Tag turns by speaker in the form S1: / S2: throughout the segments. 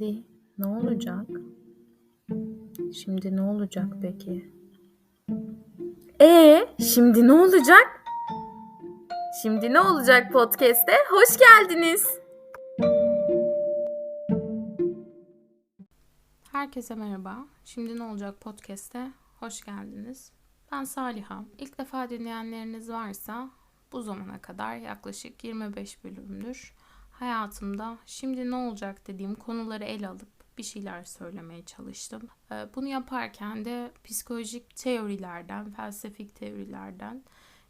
S1: Şimdi ne olacak? Şimdi ne olacak peki? E şimdi ne olacak? Şimdi ne olacak podcast'te? Hoş geldiniz. Herkese merhaba. Şimdi ne olacak podcast'te? Hoş geldiniz. Ben Saliha. İlk defa dinleyenleriniz varsa bu zamana kadar yaklaşık 25 bölümdür hayatımda şimdi ne olacak dediğim konuları ele alıp bir şeyler söylemeye çalıştım. Ee, bunu yaparken de psikolojik teorilerden, felsefik teorilerden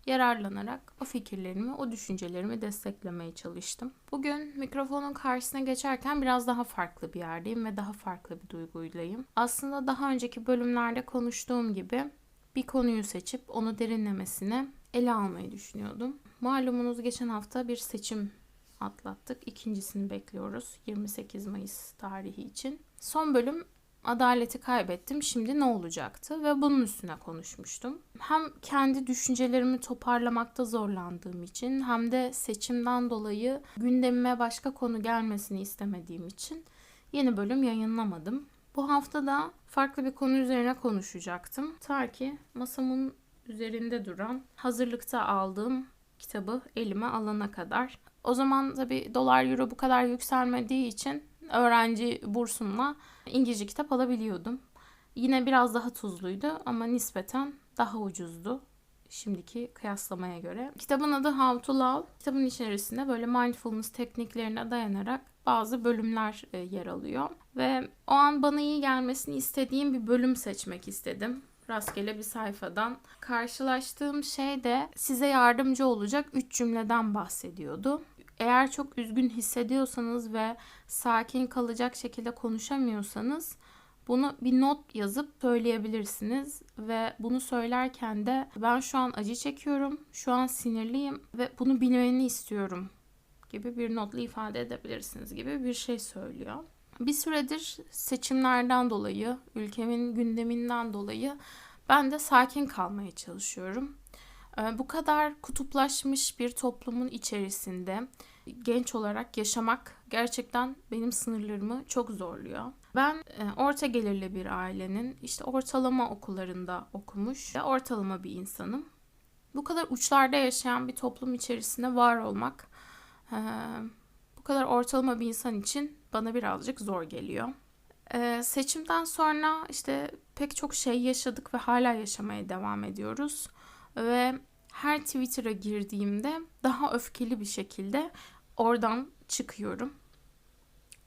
S1: yararlanarak o fikirlerimi, o düşüncelerimi desteklemeye çalıştım. Bugün mikrofonun karşısına geçerken biraz daha farklı bir yerdeyim ve daha farklı bir duyguylayım. Aslında daha önceki bölümlerde konuştuğum gibi bir konuyu seçip onu derinlemesine ele almayı düşünüyordum. Malumunuz geçen hafta bir seçim atlattık. İkincisini bekliyoruz 28 Mayıs tarihi için. Son bölüm adaleti kaybettim şimdi ne olacaktı ve bunun üstüne konuşmuştum. Hem kendi düşüncelerimi toparlamakta zorlandığım için hem de seçimden dolayı gündemime başka konu gelmesini istemediğim için yeni bölüm yayınlamadım. Bu hafta da farklı bir konu üzerine konuşacaktım. Ta ki masamın üzerinde duran hazırlıkta aldığım kitabı elime alana kadar. O zaman tabii dolar euro bu kadar yükselmediği için öğrenci bursumla İngilizce kitap alabiliyordum. Yine biraz daha tuzluydu ama nispeten daha ucuzdu şimdiki kıyaslamaya göre. Kitabın adı How to Love. Kitabın içerisinde böyle mindfulness tekniklerine dayanarak bazı bölümler e, yer alıyor. Ve o an bana iyi gelmesini istediğim bir bölüm seçmek istedim rastgele bir sayfadan. Karşılaştığım şey de size yardımcı olacak 3 cümleden bahsediyordu. Eğer çok üzgün hissediyorsanız ve sakin kalacak şekilde konuşamıyorsanız bunu bir not yazıp söyleyebilirsiniz ve bunu söylerken de ben şu an acı çekiyorum, şu an sinirliyim ve bunu bilmeni istiyorum gibi bir notla ifade edebilirsiniz gibi bir şey söylüyor. Bir süredir seçimlerden dolayı, ülkemin gündeminden dolayı ben de sakin kalmaya çalışıyorum. Ee, bu kadar kutuplaşmış bir toplumun içerisinde genç olarak yaşamak gerçekten benim sınırlarımı çok zorluyor. Ben e, orta gelirli bir ailenin işte ortalama okullarında okumuş ve ortalama bir insanım. Bu kadar uçlarda yaşayan bir toplum içerisinde var olmak e, bu kadar ortalama bir insan için bana birazcık zor geliyor. Ee, seçimden sonra işte pek çok şey yaşadık ve hala yaşamaya devam ediyoruz. Ve her Twitter'a girdiğimde daha öfkeli bir şekilde oradan çıkıyorum.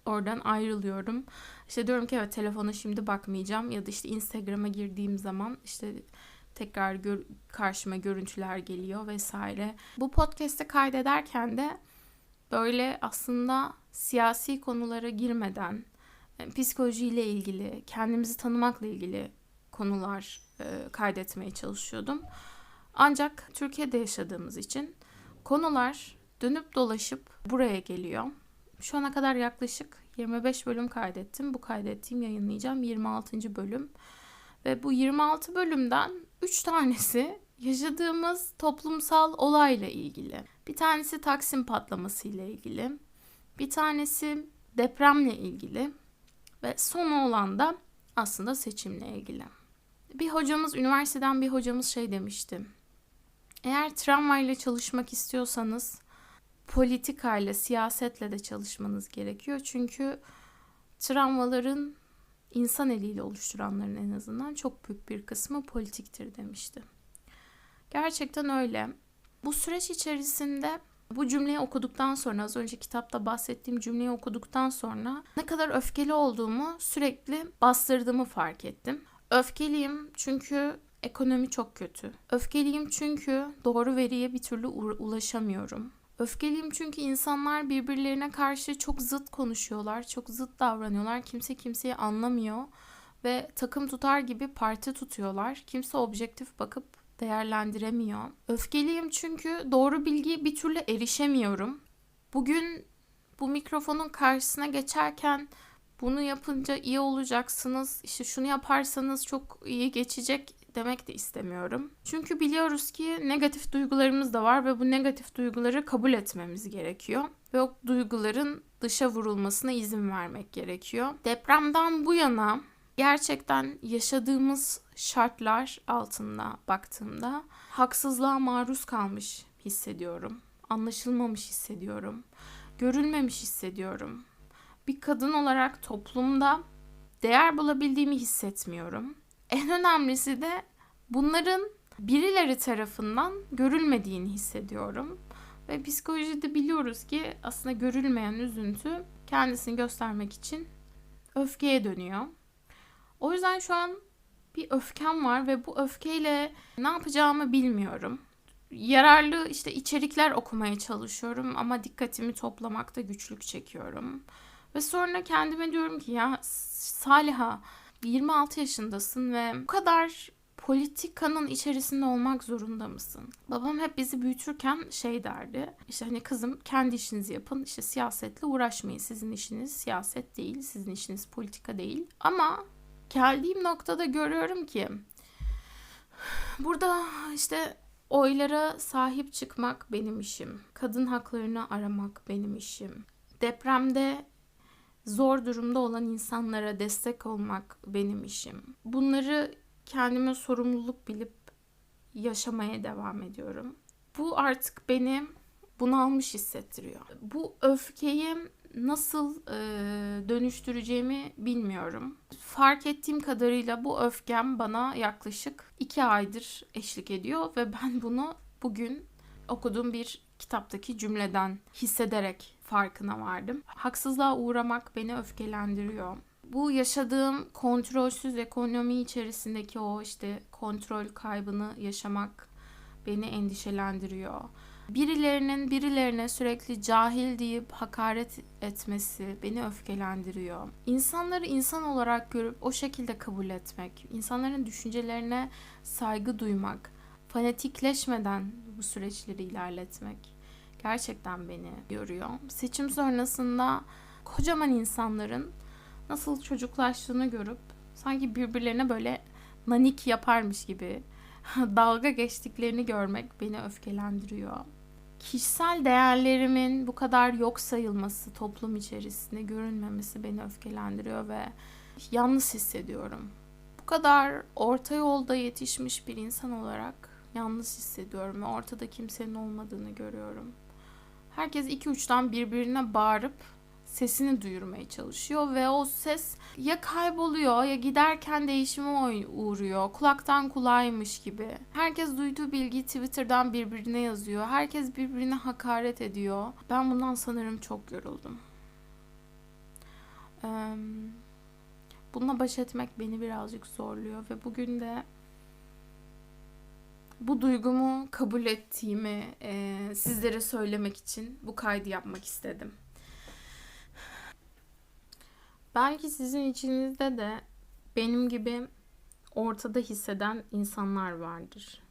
S1: Oradan ayrılıyorum. İşte diyorum ki evet telefona şimdi bakmayacağım ya da işte Instagram'a girdiğim zaman işte tekrar gör, karşıma görüntüler geliyor vesaire. Bu podcast'i kaydederken de böyle aslında siyasi konulara girmeden e, psikolojiyle ilgili, kendimizi tanımakla ilgili konular e, kaydetmeye çalışıyordum. Ancak Türkiye'de yaşadığımız için konular dönüp dolaşıp buraya geliyor. Şu ana kadar yaklaşık 25 bölüm kaydettim. Bu kaydettiğim yayınlayacağım 26. bölüm. Ve bu 26 bölümden 3 tanesi yaşadığımız toplumsal olayla ilgili. Bir tanesi Taksim patlaması ile ilgili. Bir tanesi depremle ilgili ve son olan da aslında seçimle ilgili. Bir hocamız, üniversiteden bir hocamız şey demişti. Eğer tramvayla çalışmak istiyorsanız politikayla, siyasetle de çalışmanız gerekiyor. Çünkü travmaların insan eliyle oluşturanların en azından çok büyük bir kısmı politiktir demişti. Gerçekten öyle. Bu süreç içerisinde bu cümleyi okuduktan sonra az önce kitapta bahsettiğim cümleyi okuduktan sonra ne kadar öfkeli olduğumu sürekli bastırdığımı fark ettim. Öfkeliyim çünkü ekonomi çok kötü. Öfkeliyim çünkü doğru veriye bir türlü ulaşamıyorum. Öfkeliyim çünkü insanlar birbirlerine karşı çok zıt konuşuyorlar, çok zıt davranıyorlar. Kimse kimseyi anlamıyor ve takım tutar gibi parti tutuyorlar. Kimse objektif bakıp değerlendiremiyor. Öfkeliyim çünkü doğru bilgiye bir türlü erişemiyorum. Bugün bu mikrofonun karşısına geçerken bunu yapınca iyi olacaksınız, işte şunu yaparsanız çok iyi geçecek demek de istemiyorum. Çünkü biliyoruz ki negatif duygularımız da var ve bu negatif duyguları kabul etmemiz gerekiyor. Ve o duyguların dışa vurulmasına izin vermek gerekiyor. Depremden bu yana gerçekten yaşadığımız şartlar altında baktığımda haksızlığa maruz kalmış hissediyorum. Anlaşılmamış hissediyorum. Görülmemiş hissediyorum. Bir kadın olarak toplumda değer bulabildiğimi hissetmiyorum. En önemlisi de bunların birileri tarafından görülmediğini hissediyorum. Ve psikolojide biliyoruz ki aslında görülmeyen üzüntü kendisini göstermek için öfkeye dönüyor. O yüzden şu an bir öfkem var ve bu öfkeyle ne yapacağımı bilmiyorum. Yararlı işte içerikler okumaya çalışıyorum ama dikkatimi toplamakta güçlük çekiyorum. Ve sonra kendime diyorum ki ya Saliha 26 yaşındasın ve bu kadar politikanın içerisinde olmak zorunda mısın? Babam hep bizi büyütürken şey derdi. İşte hani kızım kendi işinizi yapın. İşte siyasetle uğraşmayın. Sizin işiniz siyaset değil. Sizin işiniz politika değil. Ama geldiğim noktada görüyorum ki burada işte oylara sahip çıkmak benim işim. Kadın haklarını aramak benim işim. Depremde zor durumda olan insanlara destek olmak benim işim. Bunları kendime sorumluluk bilip yaşamaya devam ediyorum. Bu artık beni bunalmış hissettiriyor. Bu öfkeyi nasıl e, dönüştüreceğimi bilmiyorum. Fark ettiğim kadarıyla bu öfkem bana yaklaşık iki aydır eşlik ediyor ve ben bunu bugün okuduğum bir kitaptaki cümleden hissederek farkına vardım. Haksızlığa uğramak beni öfkelendiriyor. Bu yaşadığım kontrolsüz ekonomi içerisindeki o işte kontrol kaybını yaşamak beni endişelendiriyor. Birilerinin birilerine sürekli cahil deyip hakaret etmesi beni öfkelendiriyor. İnsanları insan olarak görüp o şekilde kabul etmek, insanların düşüncelerine saygı duymak, fanatikleşmeden bu süreçleri ilerletmek gerçekten beni yoruyor. Seçim sonrasında kocaman insanların nasıl çocuklaştığını görüp sanki birbirlerine böyle nanik yaparmış gibi dalga geçtiklerini görmek beni öfkelendiriyor. Kişisel değerlerimin bu kadar yok sayılması, toplum içerisinde görünmemesi beni öfkelendiriyor ve yalnız hissediyorum. Bu kadar orta yolda yetişmiş bir insan olarak yalnız hissediyorum ve ortada kimsenin olmadığını görüyorum. Herkes iki uçtan birbirine bağırıp sesini duyurmaya çalışıyor ve o ses ya kayboluyor ya giderken değişime uğruyor. Kulaktan kulağıymış gibi. Herkes duyduğu bilgiyi Twitter'dan birbirine yazıyor. Herkes birbirine hakaret ediyor. Ben bundan sanırım çok yoruldum. Bununla baş etmek beni birazcık zorluyor ve bugün de bu duygumu kabul ettiğimi e, sizlere söylemek için bu kaydı yapmak istedim. Belki sizin içinizde de benim gibi ortada hisseden insanlar vardır.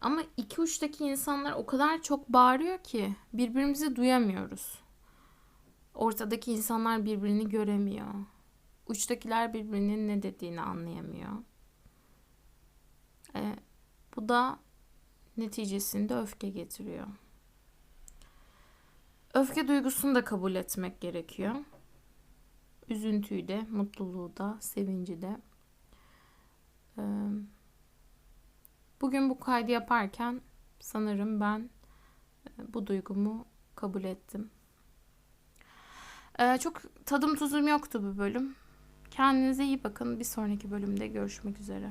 S1: Ama iki uçtaki insanlar o kadar çok bağırıyor ki birbirimizi duyamıyoruz. Ortadaki insanlar birbirini göremiyor. Uçtakiler birbirinin ne dediğini anlayamıyor. E, bu da neticesinde öfke getiriyor. Öfke duygusunu da kabul etmek gerekiyor. Üzüntüyü de, mutluluğu da, sevinci de. Bugün bu kaydı yaparken sanırım ben bu duygumu kabul ettim. Çok tadım tuzum yoktu bu bölüm. Kendinize iyi bakın. Bir sonraki bölümde görüşmek üzere.